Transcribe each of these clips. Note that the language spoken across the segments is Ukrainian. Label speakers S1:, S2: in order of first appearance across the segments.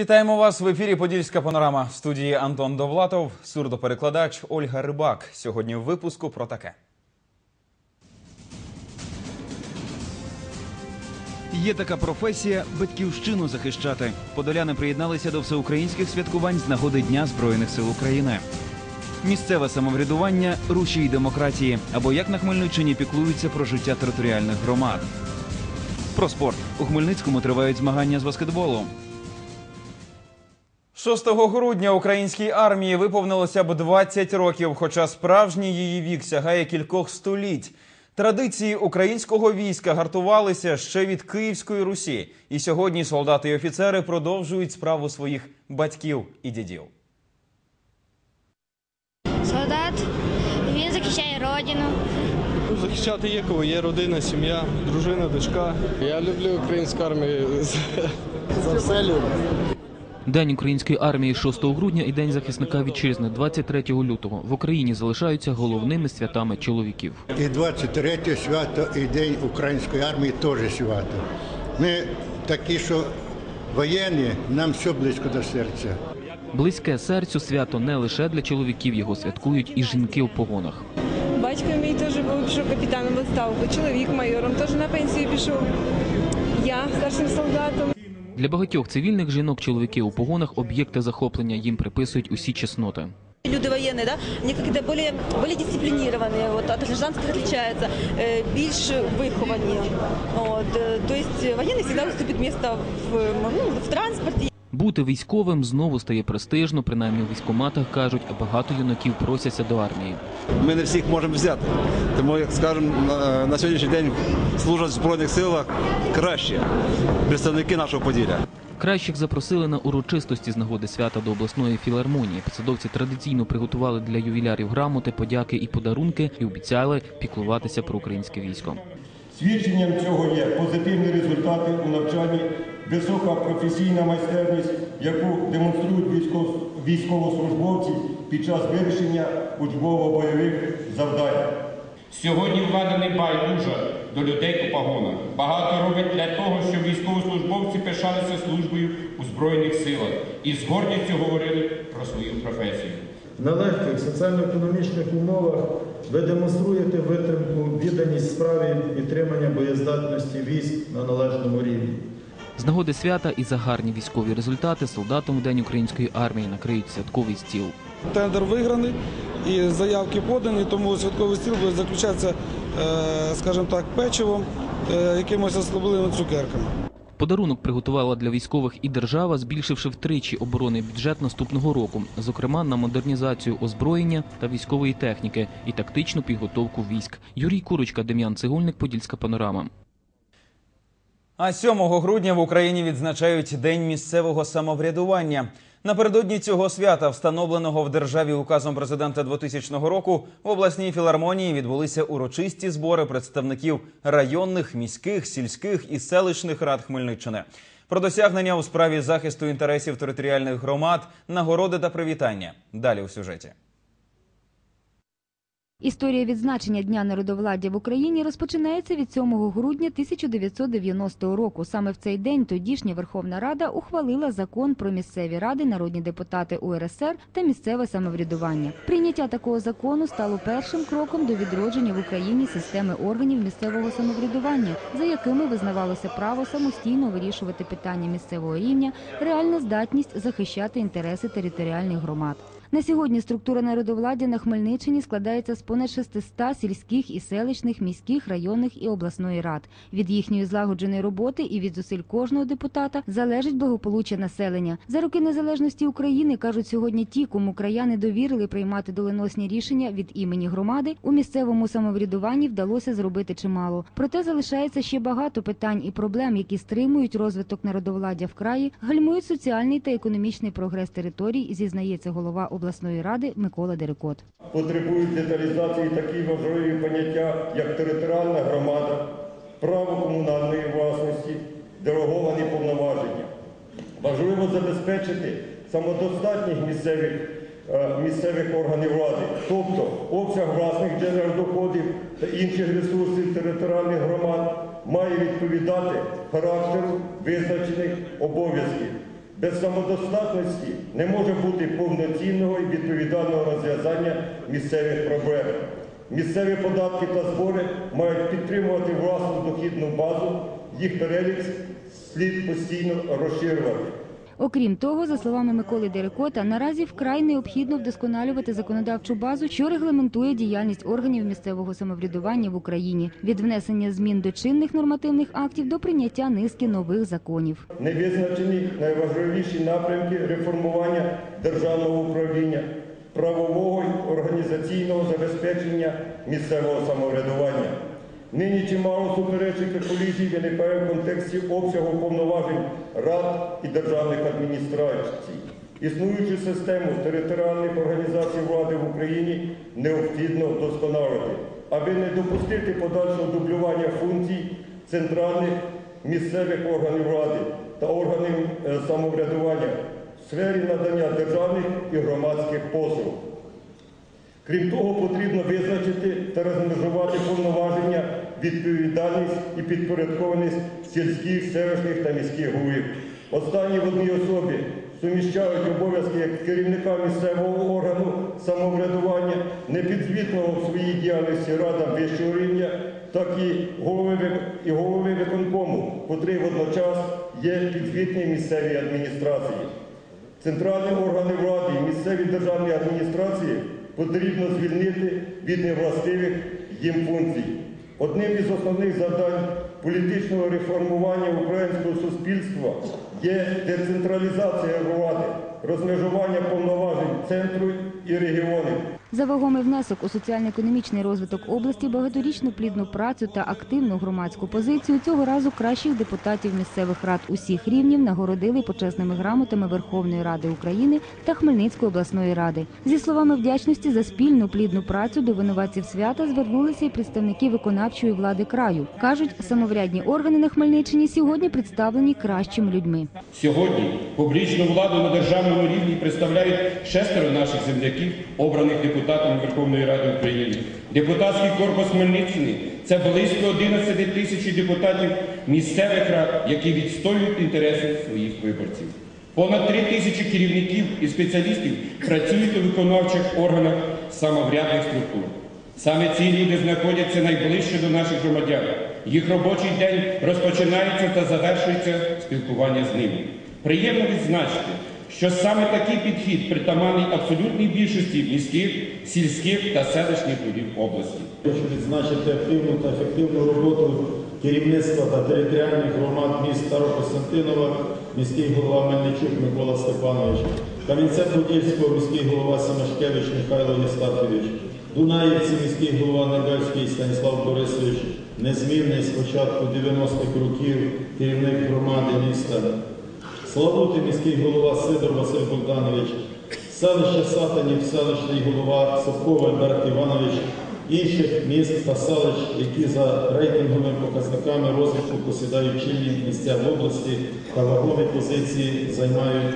S1: Вітаємо вас в ефірі Подільська панорама в студії Антон Довлатов, сурдоперекладач Ольга Рибак. Сьогодні в випуску про таке.
S2: Є така професія батьківщину захищати. Подоляни приєдналися до всеукраїнських святкувань з нагоди Дня Збройних сил України. Місцеве самоврядування рушій демократії або як на Хмельниччині піклуються про життя територіальних громад. Про спорт у Хмельницькому тривають змагання з баскетболу.
S1: 6 грудня українській армії виповнилося б 20 років, хоча справжній її вік сягає кількох століть. Традиції українського війська гартувалися ще від Київської Русі, і сьогодні солдати і офіцери продовжують справу своїх батьків і дідів.
S3: Солдат, він захищає родину.
S4: Ну, Захищати є кого, є родина, сім'я, дружина, дочка.
S5: Я люблю українську армію за все люблю.
S6: День української армії 6 грудня і День захисника вітчизни 23 лютого в Україні залишаються головними святами чоловіків.
S7: І 23 свято, і День української армії теж свято. Ми такі, що воєнні, нам все близько до серця.
S6: Близьке серцю свято не лише для чоловіків, його святкують і жінки в погонах.
S8: Батько мій теж був пішов капітаном в відставку, чоловік майором, теж на пенсію пішов. Я старшим солдатом.
S6: Для багатьох цивільних жінок чоловіки у погонах об'єкти захоплення їм приписують усі чесноти.
S9: Люди военные, да, они как-то более, более дисциплинированные, вот, от гражданских отличаются, э, більш виховані. Вот, э, то есть военный всегда уступит место в, ну, в транспорте.
S6: бути військовим знову стає престижно, принаймні у військкоматах кажуть, а багато юнаків просяться до армії.
S4: Ми не всіх можемо взяти. Тому, як скажемо, на, на сьогоднішній день служать в Збройних силах краще представники нашого Поділля.
S6: Кращих запросили на урочистості з нагоди свята до обласної філармонії. Посадовці традиційно приготували для ювілярів грамоти, подяки і подарунки і обіцяли піклуватися про українське військо.
S10: Свідченням цього є позитивні результати у навчанні, висока професійна майстерність, яку демонструють військовослужбовці під час вирішення учбово-бойових завдань.
S11: Сьогодні влада не байдужа до людей у погонах. Багато робить для того, щоб військовослужбовці пишалися службою у Збройних силах і з гордістю говорили про свою професію.
S12: В нелегких соціально-економічних умовах ви демонструєте витримку, відданість справі підтримання боєздатності військ на належному рівні.
S6: З нагоди свята і за гарні військові результати солдатам у день української армії накриють святковий стіл.
S4: Тендер виграний і заявки подані, тому святковий стіл буде заключатися, е, скажімо так, печивом, е, якимось особливими цукерками.
S6: Подарунок приготувала для військових і держава, збільшивши втричі оборонний бюджет наступного року, зокрема на модернізацію озброєння та військової техніки і тактичну підготовку військ. Юрій Курочка, Дем'ян Цегольник, Подільська панорама.
S1: А 7 грудня в Україні відзначають День місцевого самоврядування. Напередодні цього свята, встановленого в державі указом президента 2000 року, в обласній філармонії відбулися урочисті збори представників районних, міських, сільських і селищних рад Хмельниччини. Про досягнення у справі захисту інтересів територіальних громад, нагороди та привітання. Далі у сюжеті.
S13: Історія відзначення Дня народовладдя в Україні розпочинається від 7 грудня 1990 року. Саме в цей день тодішня Верховна Рада ухвалила закон про місцеві ради, народні депутати УРСР та місцеве самоврядування. Прийняття такого закону стало першим кроком до відродження в Україні системи органів місцевого самоврядування, за якими визнавалося право самостійно вирішувати питання місцевого рівня, реальна здатність захищати інтереси територіальних громад. На сьогодні структура народовладдя на Хмельниччині складається з понад 600 сільських і селищних, міських, районних і обласної рад. Від їхньої злагодженої роботи і від зусиль кожного депутата залежить благополуччя населення. За роки незалежності України кажуть сьогодні ті, кому краяни довірили приймати доленосні рішення від імені громади. У місцевому самоврядуванні вдалося зробити чимало. Проте залишається ще багато питань і проблем, які стримують розвиток народовладдя в краї, гальмують соціальний та економічний прогрес територій, зізнається голова обласної ради Микола Дерекот.
S10: Потребують деталізації такі важливі поняття, як територіальна громада, право комунальної власності, делеговані повноваження. Важливо забезпечити самодостатність місцевих, е, місцевих органів влади, тобто обсяг власних джерел доходів та інших ресурсів територіальних громад має відповідати характеру визначених обов'язків. Без самодостатності не може бути повноцінного і відповідального розв'язання місцевих проблем. Місцеві податки та збори мають підтримувати власну дохідну базу, їх перелік слід постійно розширювати.
S13: Окрім того, за словами Миколи Дерекота, наразі вкрай необхідно вдосконалювати законодавчу базу, що регламентує діяльність органів місцевого самоврядування в Україні від внесення змін до чинних нормативних актів до прийняття низки нових законів.
S10: Не визначені найважливіші напрямки реформування державного управління, правового організаційного забезпечення місцевого самоврядування. Нині чимало суперечок і колізій виникає в контексті обсягу повноважень рад і державних адміністрацій. Існуючу систему територіальних організацій влади в Україні необхідно вдосконалити, аби не допустити подальшого дублювання функцій центральних місцевих органів влади та органів е, самоврядування в сфері надання державних і громадських послуг. Крім того, потрібно визначити та розмежувати повноваження, відповідальність і підпорядкованість сільських, селищних та міських голів. Останні в одній особі суміщають обов'язки як керівника місцевого органу самоврядування, непідзвітного в своїй діяльності радам вищого рівня, так і голови, і голови виконкому, котрий водночас є підзвітні місцевій адміністрації. Центральні органи влади і місцеві державні адміністрації потрібно звільнити від невластивих їм функцій. Одним із основних завдань політичного реформування українського суспільства є децентралізація влади, розмежування повноважень центру і регіонів.
S13: За вагомий внесок у соціально-економічний розвиток області, багаторічну плідну працю та активну громадську позицію цього разу кращих депутатів місцевих рад усіх рівнів нагородили почесними грамотами Верховної Ради України та Хмельницької обласної ради. Зі словами вдячності за спільну плідну працю до винуватців свята звернулися і представники виконавчої влади краю. кажуть, самоврядні органи на Хмельниччині сьогодні представлені кращими людьми.
S11: Сьогодні публічну владу на державному рівні представляють шестеро наших земляків, обраних депутатами Верховної Ради України. Депутатський корпус Хмельниччини це близько 11 тисяч депутатів місцевих рад, які відстоюють інтереси своїх виборців. Понад три тисячі керівників і спеціалістів працюють у виконавчих органах самоврядних структур. Саме ці люди знаходяться найближче до наших громадян. Їх робочий день розпочинається та завершується спілкування з ними. Приємно відзначити, що саме такий підхід притаманний абсолютній більшості міських, сільських та селищних голів області.
S12: Хочу відзначити активну та ефективну роботу керівництва та територіальних громад міст Старокостянтинова, міський голова Мельничук Микола Степанович, Кам'янця-Подільського міський голова Семашкевич Михайло Єстафович, Дунаївці міський голова Негальський Станіслав Борисович, незмінний з початку 90-х років керівник громади міста, Славути міський голова Сидор Василь Богданович, селище Сатанів, селищний голова Совкова Альберт Іванович, інших міст та селищ, які за рейтинговими показниками розвитку посідають чинні місця в області та вагомі позиції займають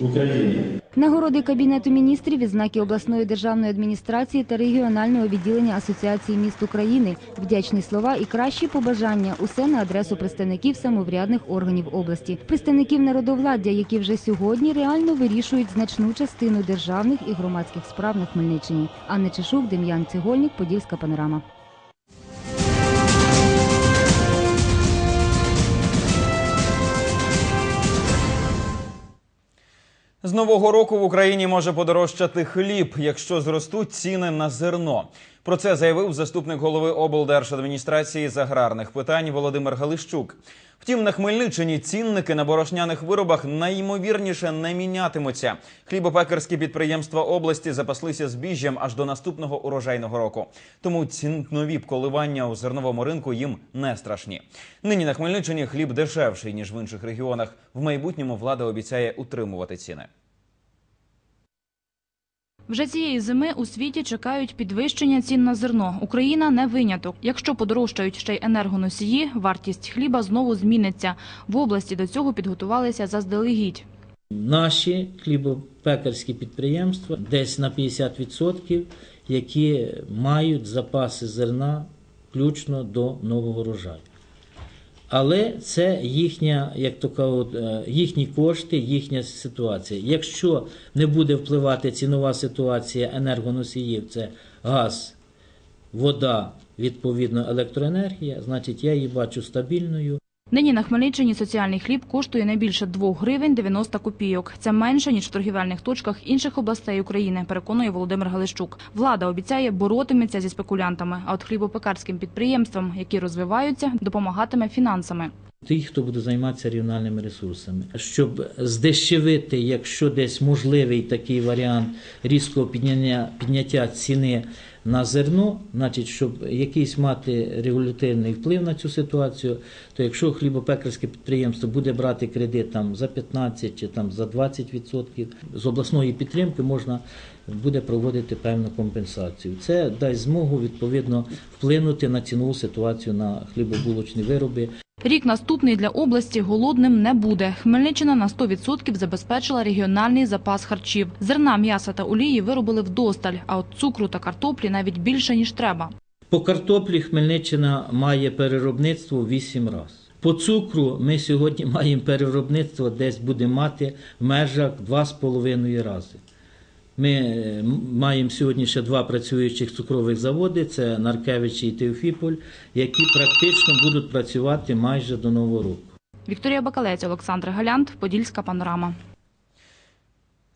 S12: Україні.
S13: Нагороди Кабінету міністрів, відзнаки обласної державної адміністрації та регіонального відділення Асоціації міст України, вдячні слова і кращі побажання усе на адресу представників самоврядних органів області, представників народовладдя, які вже сьогодні реально вирішують значну частину державних і громадських справ на Хмельниччині. Анна Чешук, Дем'ян Цегольник, Подільська панорама.
S1: З нового року в Україні може подорожчати хліб, якщо зростуть ціни на зерно. Про це заявив заступник голови облдержадміністрації з аграрних питань Володимир Галищук. Втім, на Хмельниччині цінники на борошняних виробах найімовірніше не мінятимуться. Хлібопекарські підприємства області запаслися збіжжям аж до наступного урожайного року. Тому цінові коливання у зерновому ринку їм не страшні. Нині на Хмельниччині хліб дешевший ніж в інших регіонах. В майбутньому влада обіцяє утримувати ціни.
S14: Вже цієї зими у світі чекають підвищення цін на зерно. Україна не виняток. Якщо подорожчають ще й енергоносії, вартість хліба знову зміниться. В області до цього підготувалися заздалегідь.
S15: Наші хлібопекарські підприємства десь на 50%, які мають запаси зерна включно до нового рожаю. Але це їхня, як то кажуть, е, їхні кошти, їхня ситуація. Якщо не буде впливати цінова ситуація енергоносіїв, це газ, вода, відповідно електроенергія, значить я її бачу стабільною.
S14: Нині на Хмельниччині соціальний хліб коштує не більше 2 гривень 90 копійок. Це менше, ніж в торгівельних точках інших областей України, переконує Володимир Галищук. Влада обіцяє боротиметься зі спекулянтами, а от хлібопекарським підприємствам, які розвиваються, допомагатиме фінансами.
S15: Ті, хто буде займатися регіональними ресурсами, щоб здешевити, якщо десь можливий такий варіант різкого підняття, підняття ціни на зерно, значить, щоб якийсь мати регулятивний вплив на цю ситуацію, то якщо хлібопекарське підприємство буде брати кредит там за 15 чи там за 20%, з обласної підтримки можна буде проводити певну компенсацію. Це дасть змогу відповідно вплинути на цінову ситуацію на хлібобулочні вироби.
S14: Рік наступний для області голодним не буде. Хмельниччина на 100% забезпечила регіональний запас харчів. Зерна, м'яса та олії виробили вдосталь, а от цукру та картоплі навіть більше, ніж треба.
S15: По картоплі Хмельниччина має переробництво 8 разів. По цукру ми сьогодні маємо переробництво, десь будемо мати в межах 2,5 рази. Ми е, маємо сьогодні ще два працюючих цукрових заводи, це Наркевичі і Теофіполь, які практично будуть працювати майже до Нового року.
S14: Вікторія Бакалець, Олександр Галянт, Подільська панорама.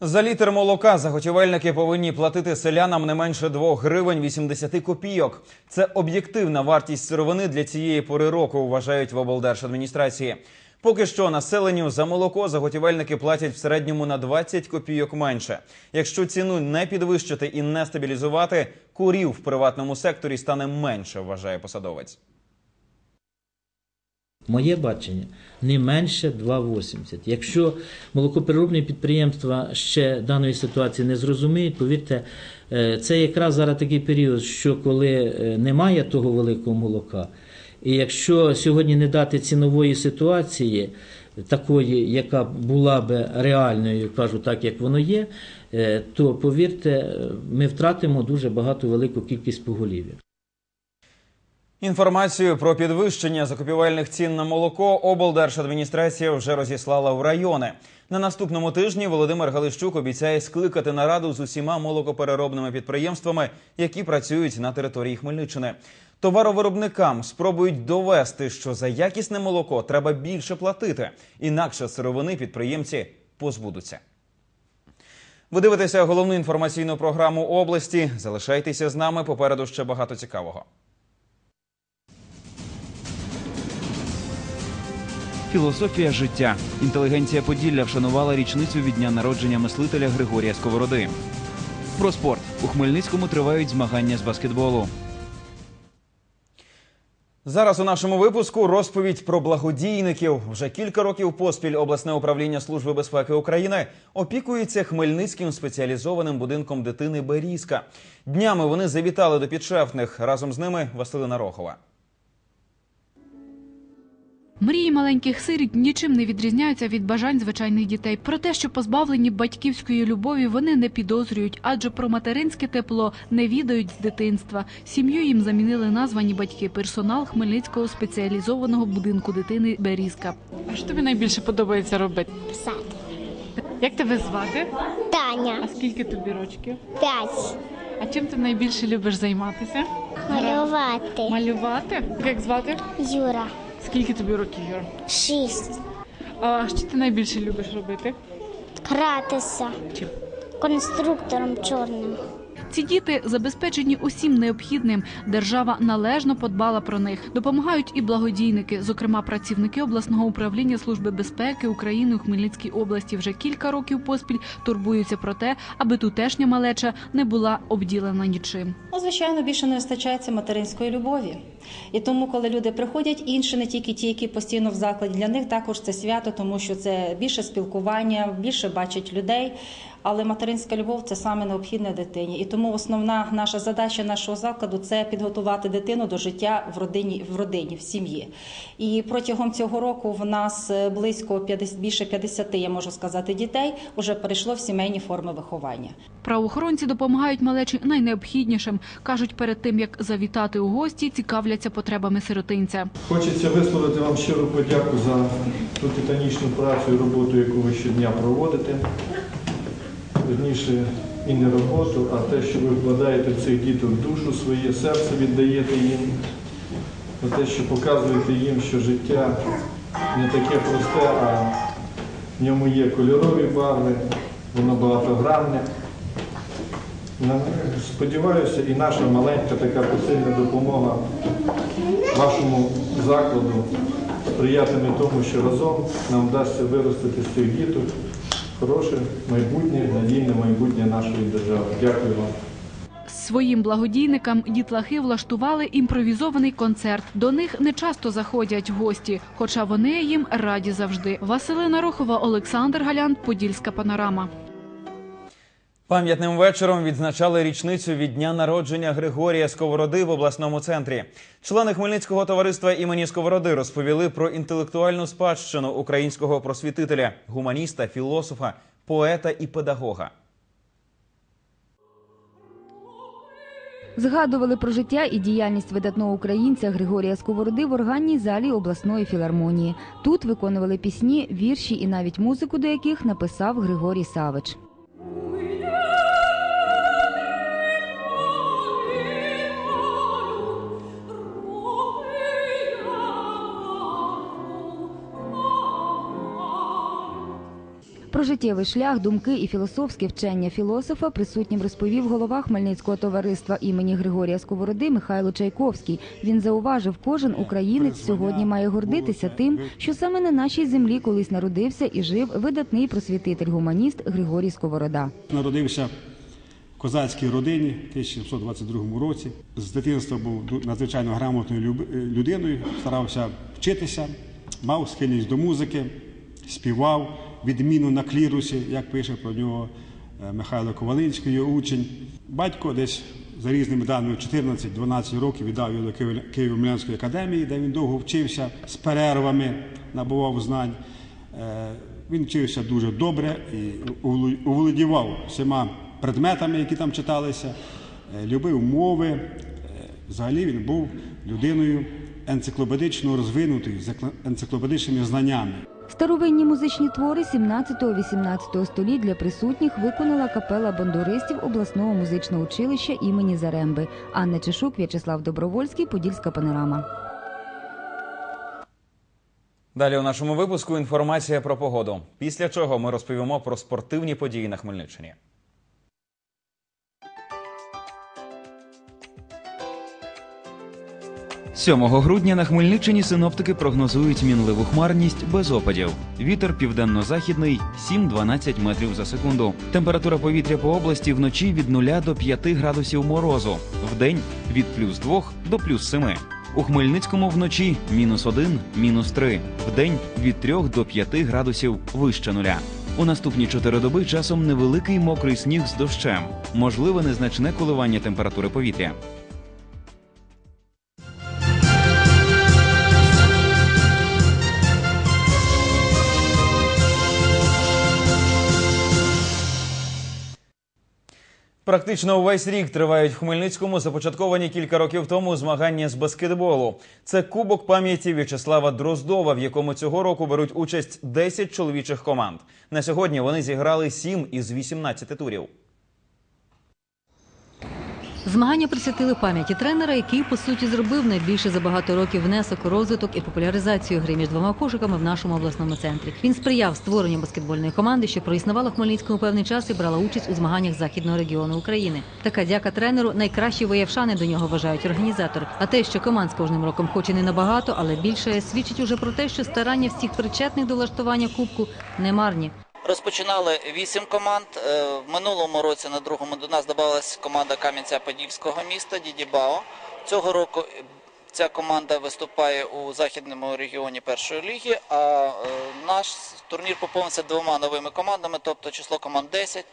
S1: За літр молока заготівельники повинні платити селянам не менше 2 гривень 80 копійок. Це об'єктивна вартість сировини для цієї пори року, вважають в облдержадміністрації. Поки що населенню за молоко заготівельники платять в середньому на 20 копійок менше. Якщо ціну не підвищити і не стабілізувати, курів в приватному секторі стане менше, вважає посадовець.
S15: Моє бачення не менше 2,80. Якщо молокопереробні підприємства ще даної ситуації не зрозуміють, повірте, е, це якраз зараз такий період, що коли е, немає того великого молока, і якщо сьогодні не дати цінової ситуації, такої, яка була би реальною, кажу так, як воно є, е, то повірте, ми втратимо дуже багато велику кількість поголів'я.
S1: Інформацію про підвищення закупівельних цін на молоко облдержадміністрація вже розіслала в райони. На наступному тижні Володимир Галищук обіцяє скликати нараду з усіма молокопереробними підприємствами, які працюють на території Хмельниччини. Товаровиробникам спробують довести, що за якісне молоко треба більше платити, інакше сировини підприємці позбудуться. Ви дивитеся головну інформаційну програму області. Залишайтеся з нами. Попереду ще багато цікавого.
S2: Філософія життя. Інтелігенція Поділля вшанувала річницю від дня народження мислителя Григорія Сковороди. Про спорт у Хмельницькому тривають змагання з баскетболу.
S1: Зараз у нашому випуску розповідь про благодійників. Вже кілька років поспіль обласне управління Служби безпеки України опікується Хмельницьким спеціалізованим будинком дитини Берізка. Днями вони завітали до підшефних. Разом з ними Василина Рохова.
S16: Мрії маленьких сиріт нічим не відрізняються від бажань звичайних дітей. Про те, що позбавлені батьківської любові, вони не підозрюють, адже про материнське тепло не відають з дитинства. Сім'ю їм замінили названі батьки, персонал Хмельницького спеціалізованого будинку дитини Берізка.
S17: А що тобі найбільше подобається робити?
S3: Писати.
S17: Як тебе звати?
S3: Таня.
S17: А скільки тобі рочків?
S3: П'ять.
S17: А чим ти найбільше любиш займатися?
S3: Малювати.
S17: Малювати? Як звати?
S3: Юра.
S17: Скільки тобі років, Юр?
S3: Шість.
S17: А що ти найбільше любиш робити?
S3: Гратися.
S17: Чим?
S3: Конструктором чорним.
S16: Ці діти забезпечені усім необхідним. Держава належно подбала про них. Допомагають і благодійники, зокрема працівники обласного управління служби безпеки України у Хмельницькій області вже кілька років поспіль турбуються про те, аби тутешня малеча не була обділена нічим.
S18: Ну, звичайно, більше не вистачається материнської любові. І тому, коли люди приходять, інші не тільки ті, які постійно в закладі, для них також це свято, тому що це більше спілкування, більше бачать людей. але материнська любов це саме необхідне дитині. І тому основна наша задача нашого закладу це підготувати дитину до життя в родині, в родині, в сім'ї. І протягом цього року в нас е, близько 50, більше 50, я можу сказати, дітей вже перейшло в сімейні форми виховання.
S16: Правоохоронці допомагають малечі найнеобхіднішим. Кажуть, перед тим як завітати у гості, цікавляться потребами сиротинця.
S12: Хочеться висловити вам щиру подяку за ту титанічну працю і роботу, яку ви щодня проводите. Вірніше, і не роботу, а те, що ви вкладаєте в цих діток душу, своє серце віддаєте їм, за те, що показуєте їм, що життя не таке просте, а в ньому є кольорові барви, воно багатогранне. Сподіваюся, і наша маленька така посильна допомога вашому закладу сприятиме тому, що разом нам вдасться виростити з цих діток хороше майбутнє, надійне майбутнє нашої держави. Дякую вам.
S16: Своїм благодійникам дітлахи влаштували імпровізований концерт. До них не часто заходять гості, хоча вони їм раді завжди. Василина Рохова, Олександр Галян, Подільська панорама.
S1: Пам'ятним вечором відзначали річницю від дня народження Григорія Сковороди в обласному центрі. Члени Хмельницького товариства імені Сковороди розповіли про інтелектуальну спадщину українського просвітителя, гуманіста, філософа, поета і педагога.
S13: Згадували про життя і діяльність видатного українця Григорія Сковороди в органній залі обласної філармонії. Тут виконували пісні, вірші і навіть музику, до яких написав Григорій Савич. Про життєвий шлях, думки і філософське вчення філософа присутнім розповів голова Хмельницького товариства імені Григорія Сковороди Михайло Чайковський. Він зауважив, кожен українець сьогодні має гордитися тим, що саме на нашій землі колись народився і жив видатний просвітитель-гуманіст Григорій Сковорода.
S19: Народився в козацькій родині в 1722 році. З дитинства був надзвичайно грамотною е, людиною, старався вчитися, мав схильність до музики, співав, відміну на клірусі, як пише про нього е, Михайло Ковалинський, його учень. Батько десь за різними даними 14-12 років віддав його до Києво- Києво-Мілянської академії, де він довго вчився з перервами, набував знань. Е, Він вчився дуже добре і уволодівав всіма предметами, які там читалися, е, любив мови. Взагалі він був людиною енциклопедично розвинутою, з енциклопедичними знаннями.
S13: Старовинні музичні твори 17-18 століть для присутніх виконала капела бандуристів обласного музичного училища імені Заремби. Анна Чешук, В'ячеслав Добровольський, Подільська панорама.
S1: Далі у нашому випуску інформація про погоду. Після чого ми розповімо про спортивні події на Хмельниччині.
S2: – 7 грудня на Хмельниччині синоптики прогнозують мінливу хмарність без опадів. Вітер південно-західний 7-12 метрів за секунду. Температура повітря по області вночі від 0 до 5 градусів морозу. Вдень від плюс 2 до плюс 7. У Хмельницькому вночі мінус 1, мінус 3. Вдень від 3 до 5 градусів вище нуля. У наступні чотири доби часом невеликий мокрий сніг з дощем. Можливе незначне коливання температури повітря.
S1: Практично увесь рік тривають в Хмельницькому започатковані кілька років тому змагання з баскетболу. Це кубок пам'яті В'ячеслава Дроздова, в якому цього року беруть участь 10 чоловічих команд. На сьогодні вони зіграли 7 із 18 турів.
S20: Змагання присвятили пам'яті тренера, який по суті зробив найбільше за багато років внесок розвиток і популяризацію гри між двома кошиками в нашому обласному центрі. Він сприяв створенню баскетбольної команди, що проіснувала Хмельницькому певний час і брала участь у змаганнях західного регіону України. Така дяка тренеру найкращі воєвшани до нього вважають організатори. А те, що команд з кожним роком хоч і не набагато, але більше свідчить уже про те, що старання всіх причетних до влаштування кубку не марні.
S21: Розпочинали вісім команд. Е, В минулому році на другому до нас додалась команда Кам'янця-Подільського міста Дідібао. Цього року ця команда виступає у західному регіоні першої ліги, а е, наш турнір поповнився двома новими командами, тобто число команд 10.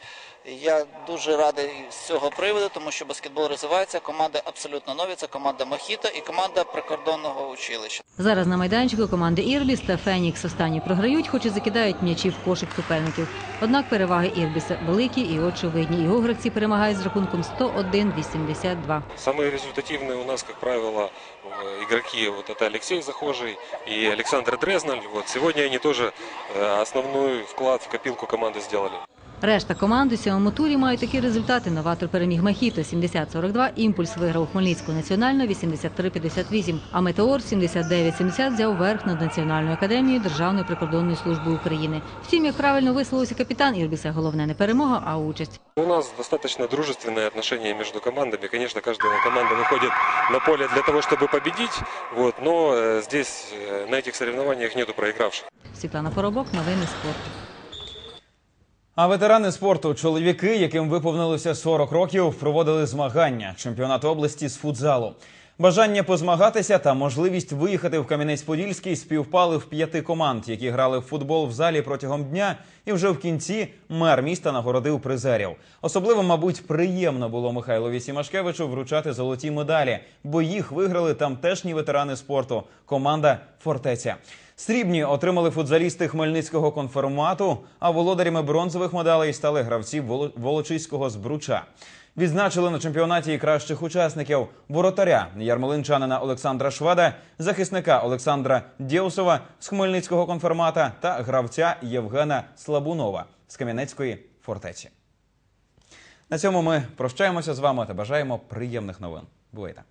S21: Я дуже радий з цього приводу, тому що баскетбол розвивається. Команди абсолютно нові. Це команда Мохіто і команда прикордонного училища.
S20: Зараз на майданчику команди Ірбіс та Фенікс останні програють, хоч і закидають м'ячі в кошик суперників. Однак переваги Ірбіса великі і очевидні. Його гравці перемагають з рахунком 101-82.
S22: Самые результативные у нас, как правило, э, игроки, вот это Алексей Захожий и Александр Дрезноль. Вот сегодня они тоже э, основной вклад в копилку команды сделали.
S20: Решта команд у сьомому турі мають такі результати. Новатор переміг Махіто 70-42, Імпульс виграв Хмельницьку національно 83-58, а Метеор 79-70 взяв верх над Національною академією Державної прикордонної служби України. Втім, як правильно висловився капітан Ірбіса, головне не перемога, а участь.
S22: У нас достаточно дружественные отношения между командами. Конечно, каждая команда выходит на поле для того, чтобы победить. Вот, но э, здесь, э, на этих соревнованиях, нету проигравших.
S20: Світлана Поробок, новини спорту.
S1: А ветерани спорту, чоловіки, яким виповнилося 40 років, проводили змагання чемпіонату області з футзалу. Бажання позмагатися та можливість виїхати в Кам'янець-Подільський співпали в п'яти команд, які грали в футбол в залі протягом дня. І вже в кінці мер міста нагородив призерів. Особливо, мабуть, приємно було Михайлові Сімашкевичу вручати золоті медалі, бо їх виграли тамтешні ветерани спорту. Команда Фортеця. Срібні отримали футзалісти Хмельницького конформату, а володарями бронзових медалей стали гравці Воло- Волочиського збруча. Відзначили на чемпіонаті кращих учасників воротаря ярмолинчанина Олександра Шведа, захисника Олександра Дєусова з Хмельницького конформата та гравця Євгена Слабунова з Кам'янецької фортеці. На цьому ми прощаємося з вами та бажаємо приємних новин. Бувайте!